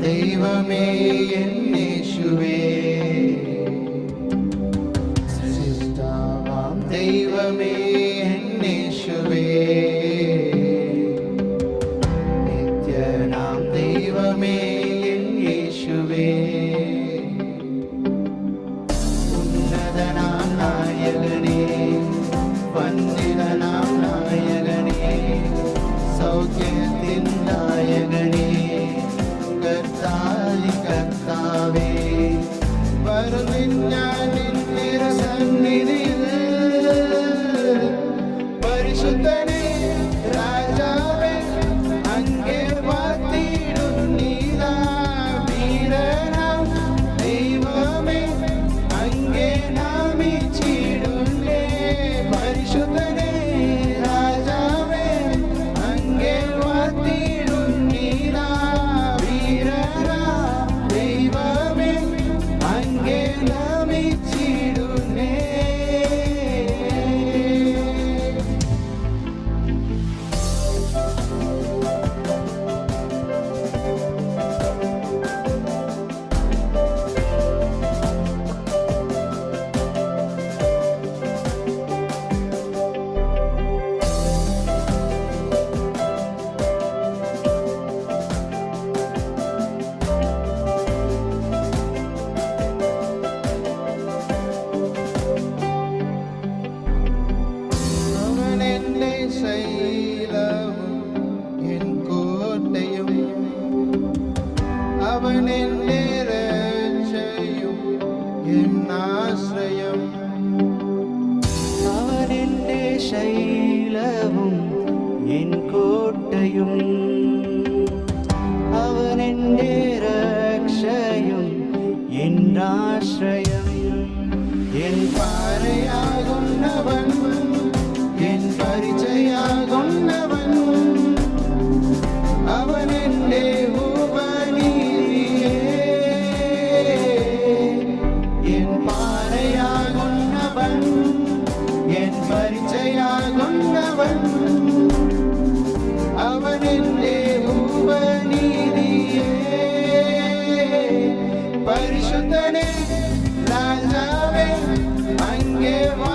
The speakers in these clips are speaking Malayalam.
ദൈവമേ എന്നേശുവേ. സൃഷ്ടാവാം ദൈവമേ എന്നേശുവേ. നിത്യനാം ദൈവമേ എന്നേശുവേ. ഉന്നതനാം നായകനേ വന്നേ Arvin Yani എന്നാശ്രയം ആരെന്റെ ശൈലവും എൻ കോട്ടയും. അവനെന്റെ രക്ഷയും എൻ ആശ്രയം. എൻ പാ പരിചയാകുന്നവൻ അവനെന്റെ ഉപനീതിയെ പരിശുദ്ധനെ രാജാവേ അങ്ങേ വാ.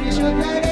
That is your daddy.